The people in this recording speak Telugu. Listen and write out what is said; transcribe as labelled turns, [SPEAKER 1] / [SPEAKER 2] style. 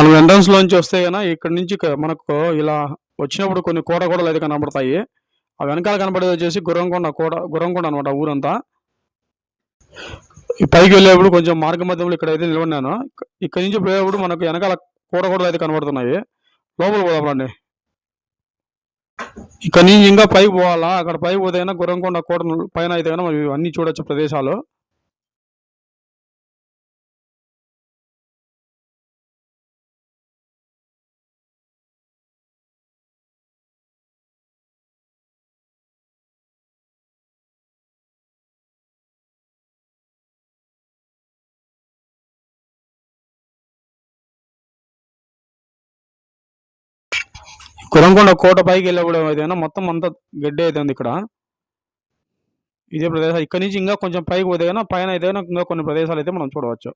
[SPEAKER 1] మనం ఎంట్రన్స్ లోంచి వస్తే కన్నా ఇక్కడ నుంచి మనకు ఇలా వచ్చినప్పుడు కొన్ని కోట గోడలు అయితే కనబడతాయి. ఆ వెనకాల కనబడేది వచ్చేసి గుర్రంకొండ కోట గుర్రంకొండ అనమాట ఊరంతా. పైకి వెళ్ళేప్పుడు కొంచెం మార్గ మధ్యంలో ఇక్కడ అయితే నిలబడినాను. ఇక్కడ నుంచి పోయేప్పుడు మనకు వెనకాల కోట గోడలు అయితే కనబడుతున్నాయి. లోపల పోదామండి ఇక్కడ నుంచి ఇంకా పైకి పోవాలా? అక్కడ పైకి పోతే అయినా గుర్రంకొండ కోట పైన అయితే మనం అన్ని చూడొచ్చు ప్రదేశాలు. కురంకొండ కోట పైకి వెళ్ళకూడదు ఏదైనా మొత్తం అంతా గడ్డి అయితే ఉంది ఇక్కడ. ఇదే ప్రదేశం. ఇక్కడ నుంచి ఇంకా కొంచెం పైకి పోతే పైన అయితే ఇంకా కొన్ని ప్రదేశాలు అయితే మనం చూడవచ్చు.